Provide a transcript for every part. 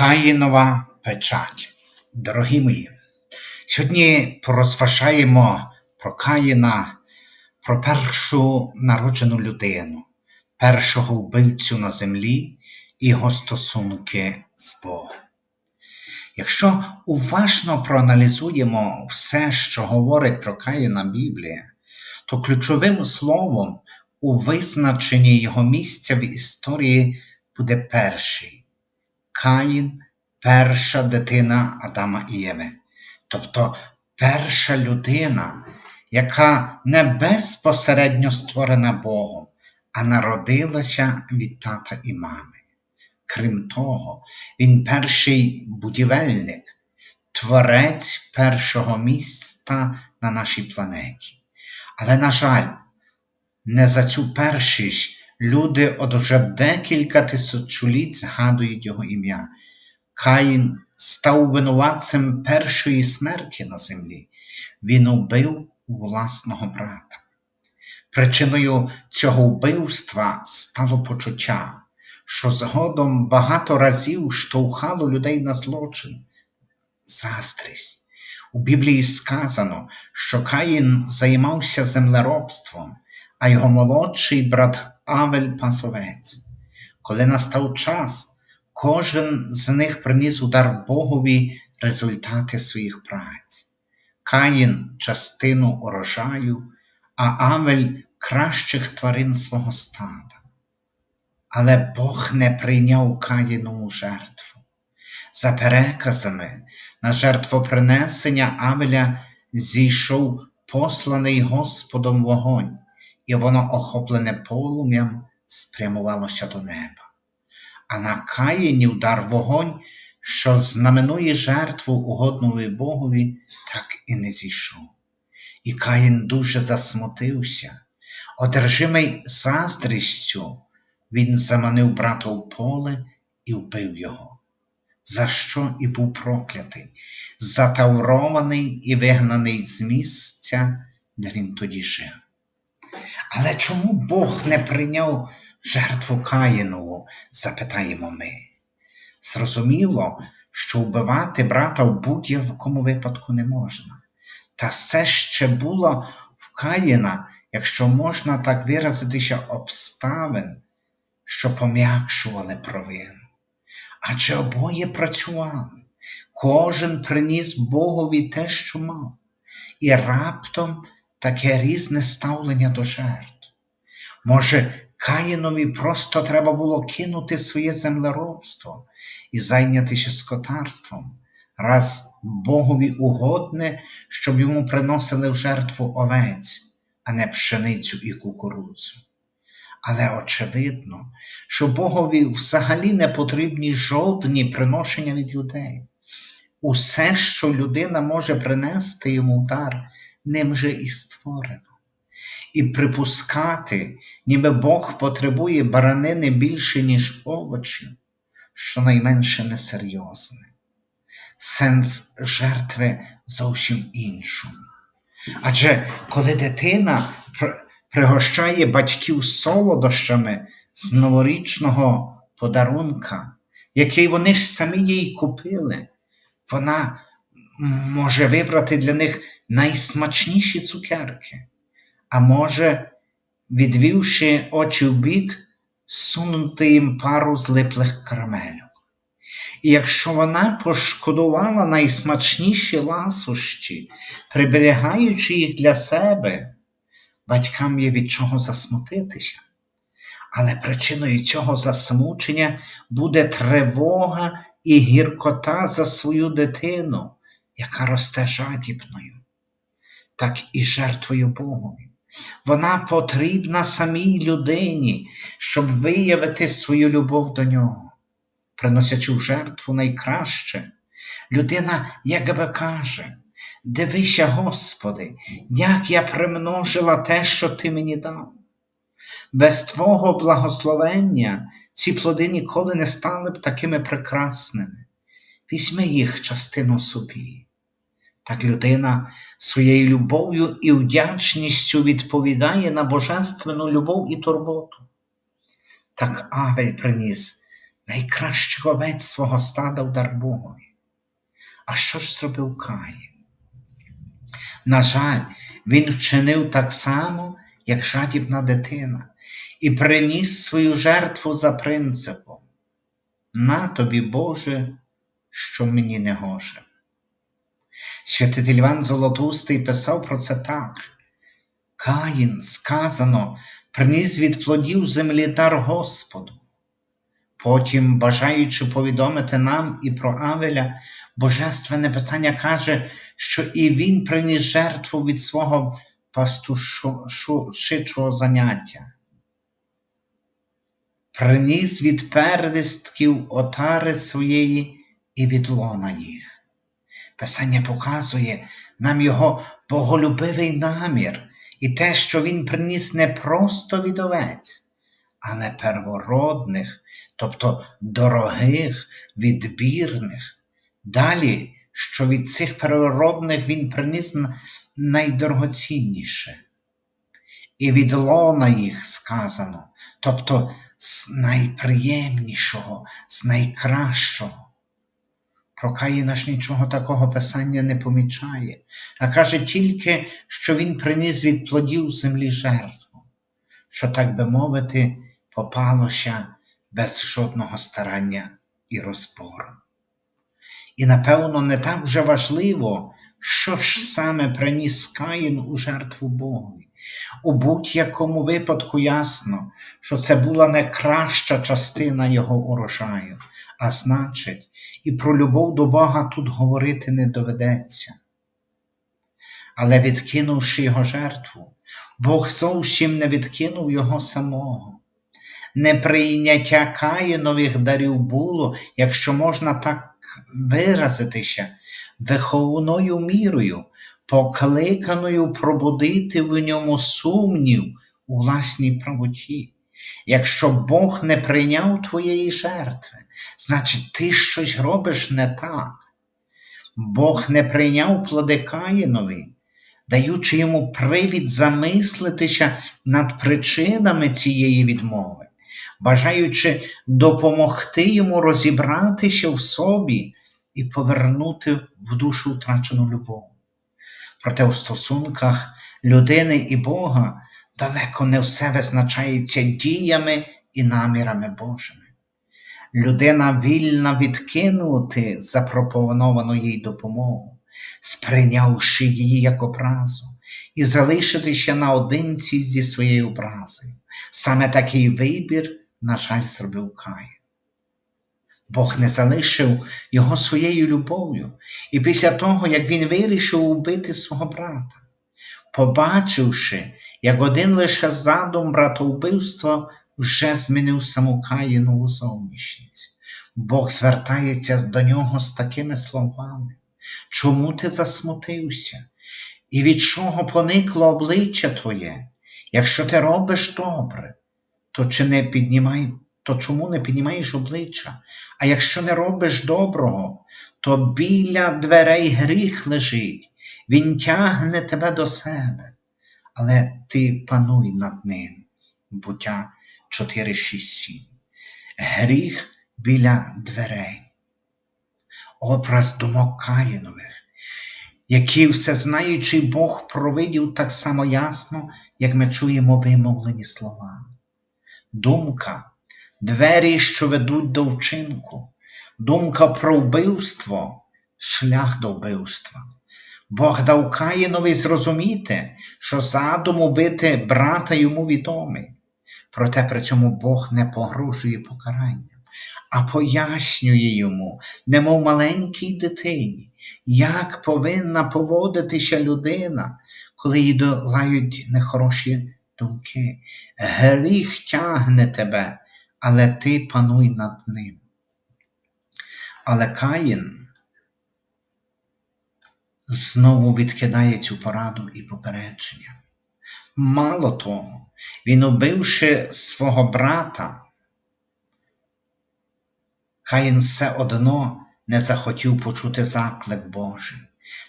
Каїнова печать. Дорогі мої, сьогодні порозважаємо про Каїна, про першу народжену людину, першого вбивцю на землі і його стосунки з Богом. Якщо уважно проаналізуємо все, що говорить про Каїна Біблія, то ключовим словом у визначенні його місця в історії буде перший. Каїн перша дитина Адама і Єви, тобто перша людина, яка не безпосередньо створена Богом, а народилася від тата і мами. Крім того, він перший будівельник, творець першого міста на нашій планеті. Але, на жаль, не за цю першість люди от вже декілька тисячоліть згадують його ім'я. Каїн став винуватцем першої смерті на землі. Він убив власного брата. Причиною цього вбивства стало почуття, що згодом багато разів штовхало людей на злочин, заздрість. У Біблії сказано, що Каїн займався землеробством, а його молодший брат Авель Пасовець. Коли настав час, кожен з них приніс удар Богові результати своїх праць. Каїн частину урожаю, а Авель кращих тварин свого стада. Але Бог не прийняв Каїнову жертву. За переказами, на жертвопринесення Авеля зійшов посланий Господом вогонь і воно, охоплене полум'ям, спрямувалося до неба. А на Каїні удар вогонь, що знаменує жертву угодної Богові, так і не зійшов. І Каїн дуже засмутився, одержимий заздрістю, він заманив брата в поле і вбив його, за що і був проклятий, затаврований і вигнаний з місця, де він тоді жив. Але чому Бог не прийняв жертву Каїнову, запитаємо ми. Зрозуміло, що вбивати брата в будь-якому випадку не можна. Та все ще було в Каїна, якщо можна так виразитися, обставин, що пом'якшували провину. Адже обоє працювали, кожен приніс Богові те, що мав, і раптом таке різне ставлення до жертв. Може, Каїнові просто треба було кинути своє землеробство і зайнятися скотарством, раз Богові угодне, щоб йому приносили в жертву овець, а не пшеницю і кукурудзу. Але очевидно, що Богові взагалі не потрібні жодні приношення від людей. Усе, що людина може принести йому дар, ним же і створено. І припускати, ніби Бог потребує баранини більше, ніж овочів, щонайменше несерйозне. Сенс жертви зовсім іншому. Адже коли дитина пригощає батьків солодощами з новорічного подарунка, який вони ж самі їй купили, вона може вибрати для них найсмачніші цукерки, а може, відвівши очі в бік, сунути їм пару злиплих карамелів. І якщо вона пошкодувала найсмачніші ласощі, приберігаючи їх для себе, батькам є від чого засмутитися. Але причиною цього засмучення буде тривога і гіркота за свою дитину, яка росте жадібною, так і жертвою Богові. Вона потрібна самій людині, щоб виявити свою любов до нього, приносячи в жертву найкраще. Людина, як би каже, дивися, Господи, як я примножила те, що Ти мені дав. Без Твого благословення ці плоди ніколи не стали б такими прекрасними. Візьми їх частину собі. Так людина своєю любов'ю і вдячністю відповідає на божественну любов і турботу. Так Авель приніс найкращих овець свого стада в дар Богові. А що ж зробив Каїн? На жаль, він вчинив так само, як жадібна дитина, і приніс свою жертву за принципом. На тобі, Боже, що мені не гоже. Святитель Іван Золотустий писав про це так. Каїн, сказано, приніс від плодів землі дар Господу. Потім, бажаючи повідомити нам і про Авеля, Божественне питання каже, що і він приніс жертву від свого пастушичого заняття. Приніс від первістків отари своєї і від лона їх. Писання показує нам його боголюбивий намір і те, що він приніс не просто від овець, але первородних, тобто дорогих, відбірних. Далі, що від цих первородних він приніс найдорогоцінніше. І від лона їх сказано, тобто з найприємнішого, з найкращого. Про Каїна ж нічого такого писання не помічає, а каже тільки, що він приніс від плодів землі жертву, що, так би мовити, попалося без жодного старання і розбору. І, напевно, не так вже важливо, що ж саме приніс Каїн у жертву Богові. У будь-якому випадку ясно, що це була не краща частина його урожаю, а значить, і про любов до Бога тут говорити не доведеться. Але відкинувши його жертву, Бог зовсім не відкинув його самого. Неприйняття Каїнових дарів було, якщо можна так виразитися, виховною мірою, покликаною пробудити в ньому сумнів у власній правоті. Якщо Бог не прийняв твоєї жертви, значить ти щось робиш не так. Бог не прийняв плоди Каїнові, даючи йому привід замислитися над причинами цієї відмови, бажаючи допомогти йому розібратися в собі і повернути в душу втрачену любов. Проте у стосунках людини і Бога далеко не все визначається діями і намірами Божими. Людина вільна відкинути запропоновану їй допомогу, сприйнявши її як образу, і залишитися наодинці зі своєю образою. Саме такий вибір, на жаль, зробив Каїн. Бог не залишив його своєю любов'ю, і після того, як він вирішив убити свого брата, побачивши, як один лише задум братовбивства вже змінив саму Каїнову зовнішність. Бог звертається до нього з такими словами. Чому ти засмутився? І від чого поникло обличчя твоє? Якщо ти робиш добре, то чи не піднімай, то чому не піднімаєш обличчя? А якщо не робиш доброго, то біля дверей гріх лежить, він тягне тебе до себе, але ти пануй над ним. Буття 4, 6, 7. Гріх біля дверей. Образ думок Каїнових, які всезнаючий Бог провидів так само ясно, як ми чуємо вимовлені слова. Думка, двері, що ведуть до вчинку, думка про вбивство, шлях до вбивства. Бог дав Каїнові зрозуміти, що задум убити брата йому відомий. Проте при цьому Бог не погрожує покаранням, а пояснює йому, немов маленькій дитині, як повинна поводитися людина, коли їй долають нехороші думки. Гріх тягне тебе, але ти пануй над ним. Але Каїн знову відкидає цю пораду і попередження. Мало того, він, убивши свого брата, Каїн все одно не захотів почути заклик Божий.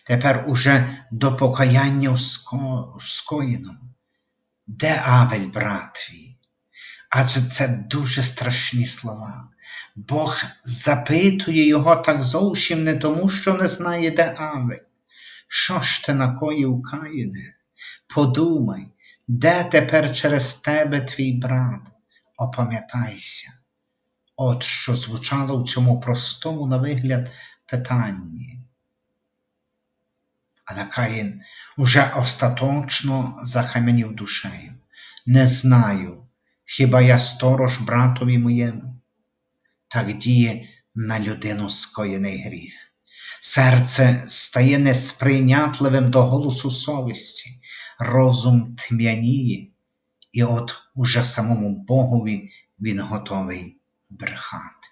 Тепер уже до покаяння в. Де Авель, брат твій? Адже це дуже страшні слова. Бог запитує його так зовсім не тому, що не знає, де Авель. Що ж ти накоїв Каїне? Подумай, де тепер через тебе твій брат? Опам'ятайся. От що звучало в цьому простому на вигляд питанні. Але Каїн уже остаточно захам'янів душею. Не знаю, хіба я сторож братові моєму? Так діє на людину скоєний гріх. Серце стає несприйнятливим до голосу совісті, розум тьмяніє, і от уже самому Богові він готовий брехати.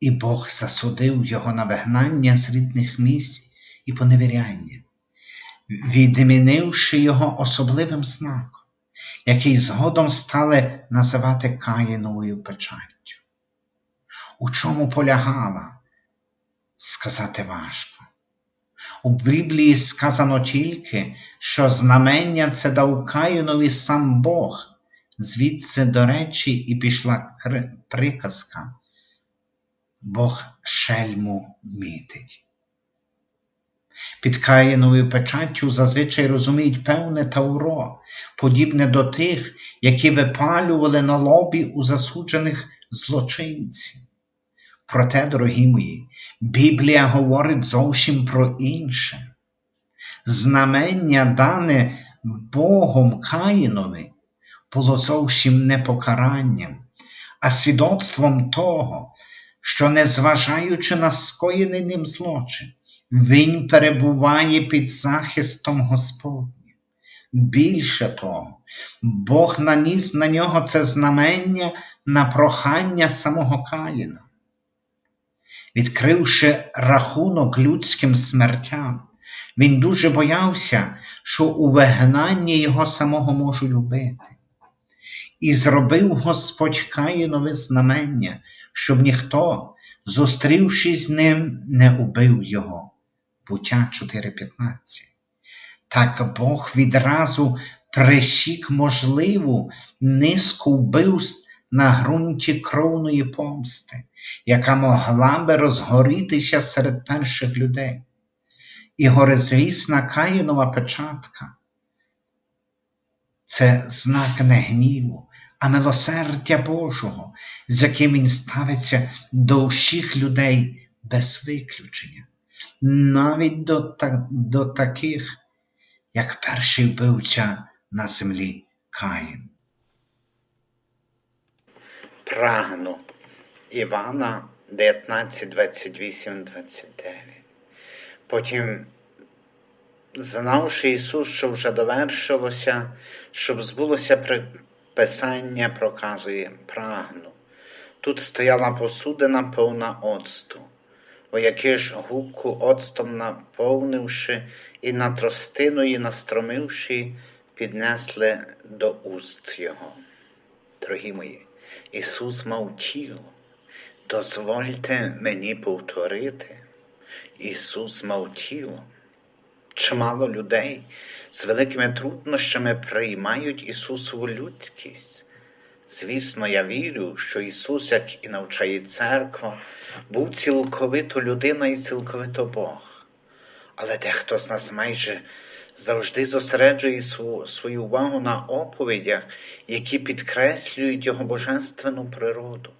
І Бог засудив його на вигнання з рідних місць і поневіряння, відмінивши його особливим знаком, який згодом стали називати Каїновою печаттю. У чому полягала? Сказати важко. У Біблії сказано тільки, що знамення це дав Каїнові сам Бог, звідси, до речі, і пішла приказка. Бог шельму мітить. Під Каїновою печаттю зазвичай розуміють певне тауро, подібне до тих, які випалювали на лобі у засуджених злочинців. Проте, дорогі мої, Біблія говорить зовсім про інше. Знамення, дане Богом Каїнові, було зовсім не покаранням, а свідоцтвом того, що, незважаючи на скоєний ним злочин, він перебуває під захистом Господнім. Більше того, Бог наніс на нього це знамення на прохання самого Каїна. Відкривши рахунок людським смертям, він дуже боявся, що у вигнанні його самого можуть вбити. І зробив Господь Каїнове знамення, щоб ніхто, зустрівшись з ним, не убив його. Буття 4.15. Так Бог відразу присік можливу низку вбивств на ґрунті кровної помсти, яка могла би розгорітися серед перших людей. І горизвісна Каїнова печатка це знак не гніву, а милосердя Божого, з яким він ставиться до всіх людей без виключення, навіть до, та, до таких, як перший вбивця на землі Каїн. Прагну Івана 19, 28, 29. Потім, знавши Ісус, що вже довершилося, щоб збулося приписання, проказує прагну. Тут стояла посудина повна оцту, вояки ж губку оцтом наповнивши і на тростиною настромивши, піднесли до уст його. Дорогі мої, Ісус мав. Дозвольте мені повторити, Ісус тіло. Чимало людей з великими труднощами приймають Ісусову людськість. Звісно, я вірю, що Ісус, як і навчає церква, був цілковито людина і цілковито Бог. Але дехто з нас майже завжди зосереджує свою, увагу на оповідях, які підкреслюють Його божественну природу,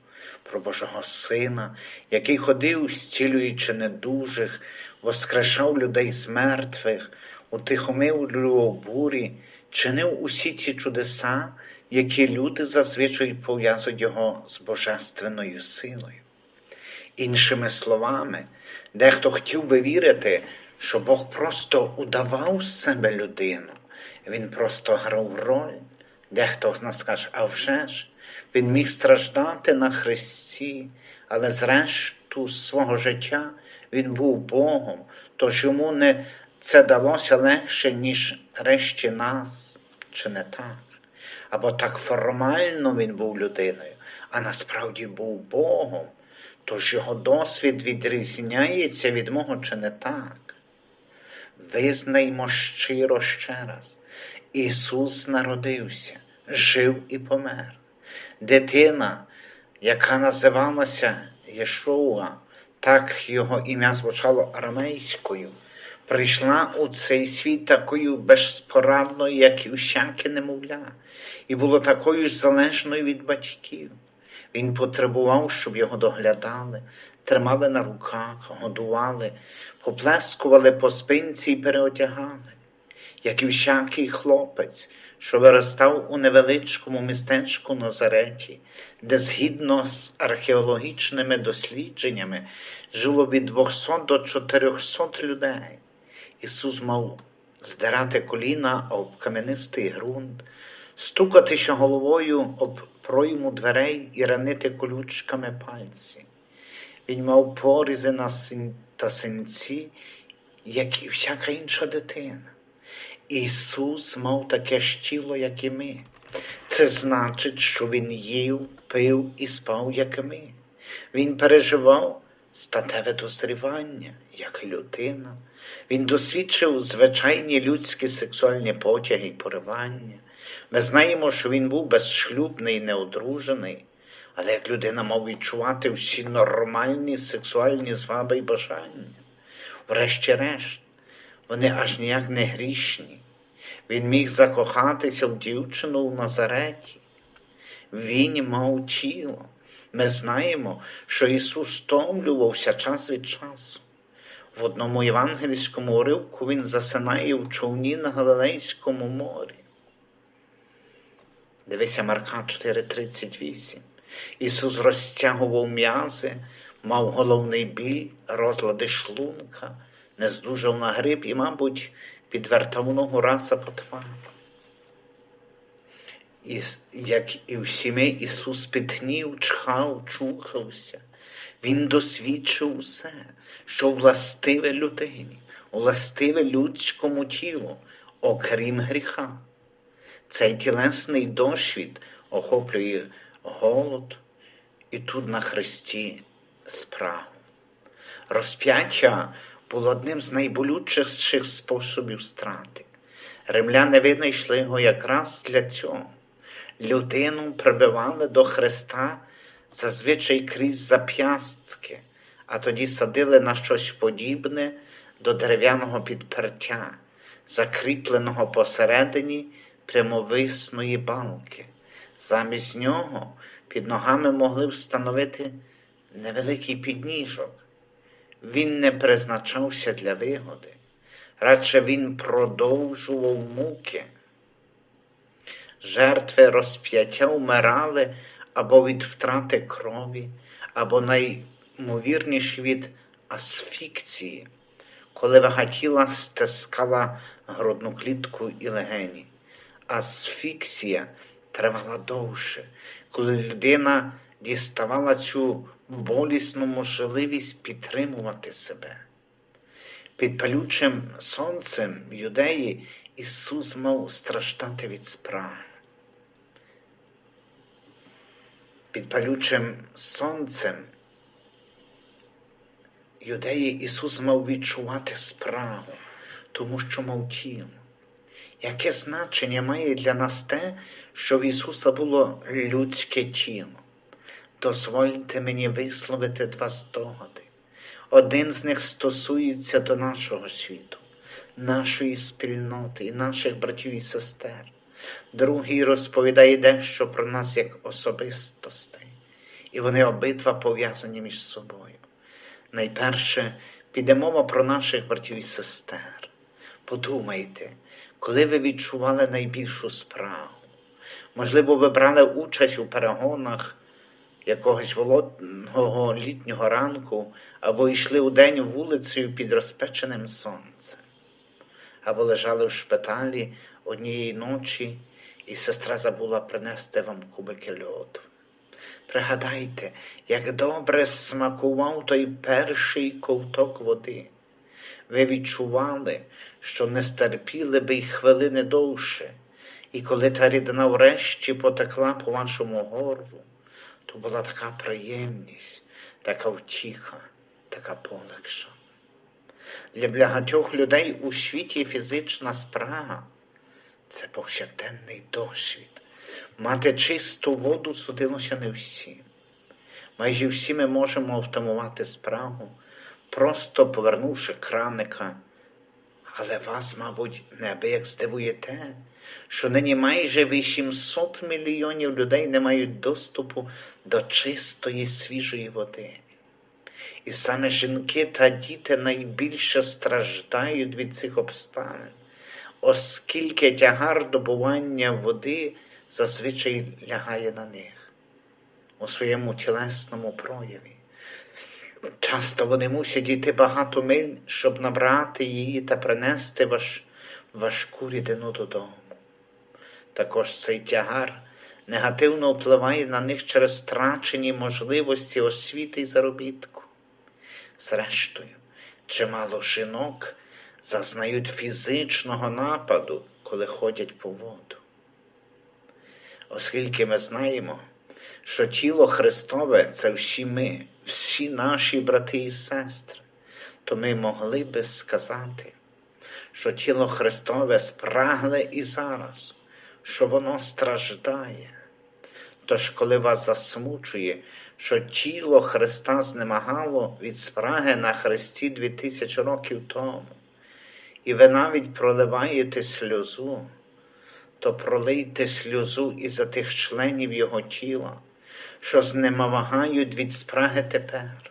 про Божого Сина, який ходив, зцілюючи недужих, воскрешав людей з мертвих, утихомилював бурі, чинив усі ті чудеса, які люди зазвичай пов'язують його з божественною силою. Іншими словами, дехто хотів би вірити, що Бог просто удавав з себе людину, він просто грав роль. Дехто з нас каже, а вже ж, він міг страждати на Христі, але зрешту свого життя він був Богом, тож йому не це далося легше, ніж решті нас, чи не так? Або так формально він був людиною, а насправді був Богом, тож його досвід відрізняється від мого чи не так. Визнаймо щиро ще раз, Ісус народився, жив і помер. Дитина, яка називалася Єшуа, так його ім'я звучало арамейською, прийшла у цей світ такою безпорадною, як і усяке немовля, і було такою ж залежною від батьків. Він потребував, щоб його доглядали, тримали на руках, годували, поплескували по спинці і переодягали, як і всякий хлопець, що виростав у невеличкому містечку Назареті, де згідно з археологічними дослідженнями жило від 200 до 400 людей. Ісус мав здирати коліна об кам'янистий ґрунт, стукатися головою об пройму дверей і ранити колючками пальці. Він мав порізи та синці, як і всяка інша дитина. Ісус мав таке ж тіло, як і ми. Це значить, що Він їв, пив і спав, як і ми. Він переживав статеве дозрівання, як людина. Він досвідчив звичайні людські сексуальні потяги і поривання. Ми знаємо, що він був безшлюбний і неодружений, але як людина мав відчувати всі нормальні сексуальні зваби і бажання. Врешті-решт, вони аж ніяк не грішні. Він міг закохатися в дівчину в Назареті. Він мав тіло. Ми знаємо, що Ісус стомлювався час від часу. В одному євангельському уривку Він засинає в човні на Галилейському морі. Дивися Марка 4:38. Ісус розтягував м'язи, мав головний біль, розлади шлунка, не здужав на грип і, мабуть, підвертав ногу раса потва. І, як і всі ми, Ісус питнів, чхав, чухався. Він досвідчив усе, що властиве людині, властиве людському тілу, окрім гріха. Цей тілесний досвід охоплює голод і тут на Христі спрагу. Розп'яття було одним з найболючіших способів страти. Римляни винайшли його якраз для цього. Людину прибивали до Христа зазвичай крізь зап'ястки, а тоді садили на щось подібне до дерев'яного підпертя, закріпленого посередині прямовисної балки. Замість нього під ногами могли встановити невеликий підніжок. Він не призначався для вигоди, радше він продовжував муки. Жертви розп'яття вмирали або від втрати крові, або наймовірніше від асфікції, коли вага тіла стискала грудну клітку і легені. Асфіксія тривала довше, коли людина діставала цю болісну можливість підтримувати себе. Під палючим сонцем юдеї Ісус мав страждати від спраги. Під палючим сонцем юдеї Ісус мав відчувати спрагу, тому що мав тіло. Яке значення має для нас те, що в Ісуса було людське тіло? Дозвольте мені висловити два здогади. Один з них стосується до нашого світу, нашої спільноти і наших братів і сестер. Другий розповідає дещо про нас як особистостей, і вони обидва пов'язані між собою. Найперше піде мова про наших братів і сестер. Подумайте, коли ви відчували найбільшу спрагу. Можливо, ви брали участь у перегонах якогось володного літнього ранку, або йшли у день вулицею під розпеченим сонцем, або лежали в шпиталі однієї ночі, і сестра забула принести вам кубики льоду. Пригадайте, як добре смакував той перший ковток води. Ви відчували, що не стерпіли би й хвилини довше, і коли та рідина врешті потекла по вашому горлу, то була така приємність, така втіха, така полегша. Для багатьох людей у світі фізична спрага це повсякденний досвід. Мати чисту воду судилося не всім. Майже всі ми можемо втамувати спрагу, просто повернувши краника. Але вас, мабуть, неабияк здивує те, що нині майже 800 мільйонів людей не мають доступу до чистої свіжої води. І саме жінки та діти найбільше страждають від цих обставин, оскільки тягар добування води зазвичай лягає на них у своєму тілесному прояві. Часто вони мусять йти багато миль, щоб набрати її та принести важ... важку рідину додому. Також цей тягар негативно впливає на них через втрачені можливості освіти і заробітку. Зрештою, чимало жінок зазнають фізичного нападу, коли ходять по воду. Оскільки ми знаємо, що тіло Христове це всі ми, всі наші брати і сестри, то ми могли би сказати, що тіло Христове спрагле і зараз, що воно страждає. Тож, коли вас засмучує, що тіло Христа знемагало від спраги на Христі дві тисячі років тому, і ви навіть проливаєте сльозу, то пролийте сльозу і за тих членів Його тіла, що знемагають від спраги тепер.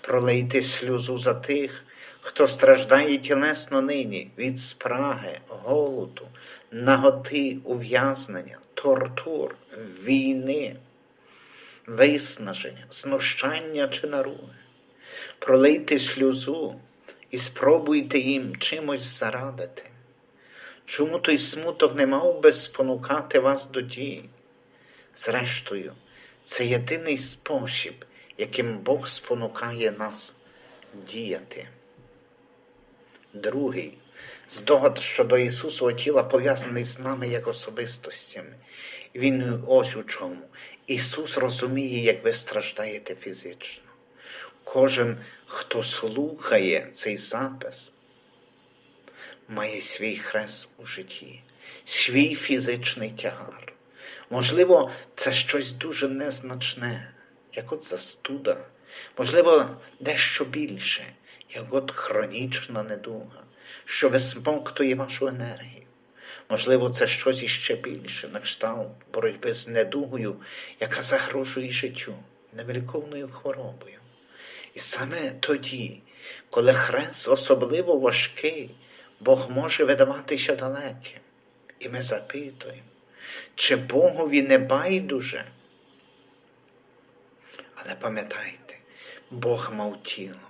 Пролийте сльозу за тих, хто страждає тілесно нині від спраги, голоду, наготи, ув'язнення, тортур, війни, виснаження, знущання чи наруги. Пролийте сльозу і спробуйте їм чимось зарадити. Чому той смуток не мав би спонукати вас до дії? Зрештою, це єдиний спосіб, яким Бог спонукає нас діяти. Другий здогад щодо Ісусового тіла пов'язаний з нами як особистостями. Він ось у чому. Ісус розуміє, як ви страждаєте фізично. Кожен, хто слухає цей запис, має свій хрест у житті, свій фізичний тягар. Можливо, це щось дуже незначне, як от застуда, можливо, дещо більше, як от хронічна недуга, що висмоктує вашу енергію. Можливо, це щось іще більше, на кшталт боротьби з недугою, яка загрожує життю, невеликовною хворобою. І саме тоді, коли хрест особливо важкий, Бог може видаватися далеким. І ми запитуємо, чи Богові не байдуже? Але пам'ятайте, Бог мав тіло.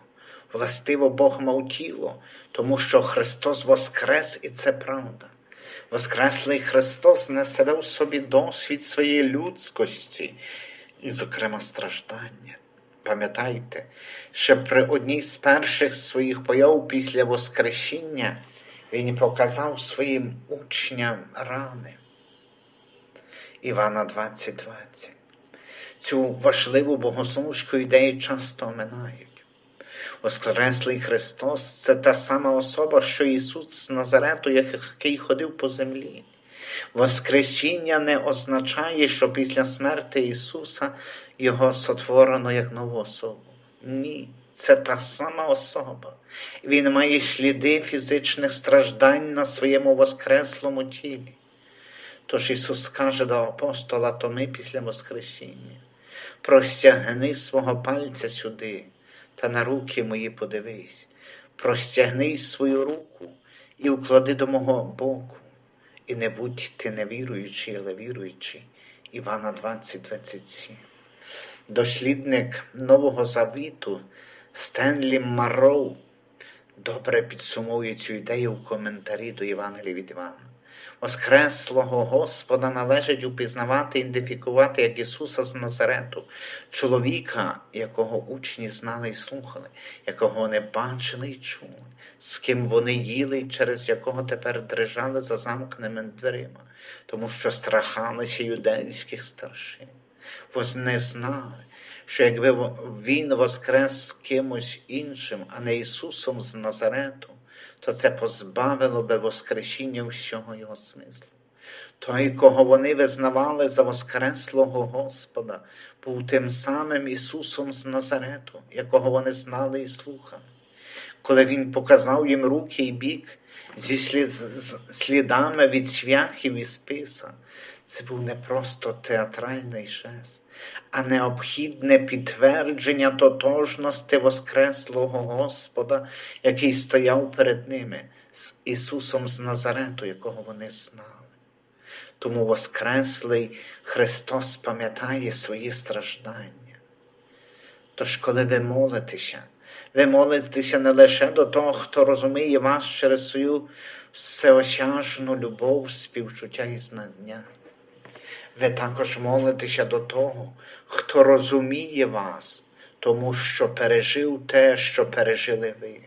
Властиво Бог мав тіло, тому що Христос воскрес, і це правда. Воскреслий Христос несе в собі досвід своєї людськості і, зокрема, страждання. Пам'ятайте, що при одній з перших своїх появ після Воскресіння Він показав своїм учням рани. Івана 20:20. Цю важливу богословську ідею часто оминають. Воскреслий Христос це та сама особа, що Ісус з Назарету, який ходив по землі. Воскресіння не означає, що після смерти Ісуса Його сотворено як нову особу. Ні, це та сама особа. Він має сліди фізичних страждань на своєму воскреслому тілі. Тож Ісус каже до апостола Томи після Воскресіння: простягни свого пальця сюди та на руки мої подивись, простягни свою руку і уклади до мого боку, і не будь ти невіруючий, але віруючий. Івана 20, 27. Дослідник Нового Завіту Стенлі Марроу добре підсумує цю ідею в коментарі до Євангелія від Івана. Воскреслого Господа належить упізнавати ідентифікувати як Ісуса з Назарету, чоловіка, якого учні знали і слухали, якого вони бачили і чули, з ким вони їли, через якого тепер дрижали за замкненими дверима, тому що страхалися юдейських старшин. Вони знали, що якби Він воскрес з кимось іншим, а не Ісусом з Назарету, то це позбавило би Воскресіння всього його смислу. Той, кого вони визнавали за Воскреслого Господа, був тим самим Ісусом з Назарету, якого вони знали і слухали. Коли Він показав їм руки і бік зі слідами від швяхів і списа, це був не просто театральний жест, а необхідне підтвердження тотожності Воскреслого Господа, який стояв перед ними, з Ісусом з Назарету, якого вони знали. Тому Воскреслий Христос пам'ятає свої страждання. Тож, коли ви молитеся, ви молитеся не лише до того, хто розуміє вас через свою всеосяжну любов, співчуття і знання. Ви також молитеся до того, хто розуміє вас, тому що пережив те, що пережили ви.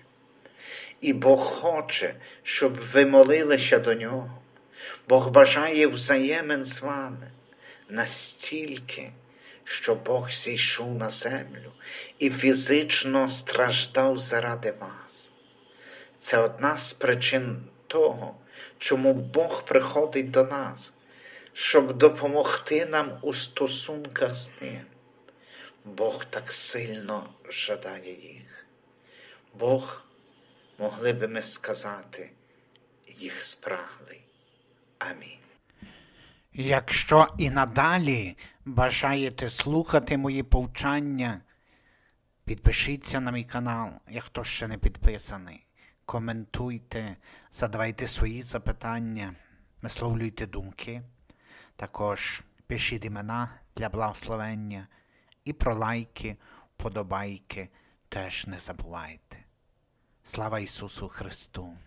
І Бог хоче, щоб ви молилися до нього. Бог бажає взаємин з вами настільки, що Бог зійшов на землю і фізично страждав заради вас. Це одна з причин того, чому Бог приходить до нас, щоб допомогти нам у стосунках з Ним. Бог так сильно жадає їх. Бог, могли би ми сказати, їх спраглий. Амінь. Якщо і надалі бажаєте слухати мої повчання, підпишіться на мій канал, як хто ще не підписаний. Коментуйте, задавайте свої запитання, висловлюйте думки. Також пишіть імена для благословення і про лайки, вподобайки теж не забувайте. Слава Ісусу Христу!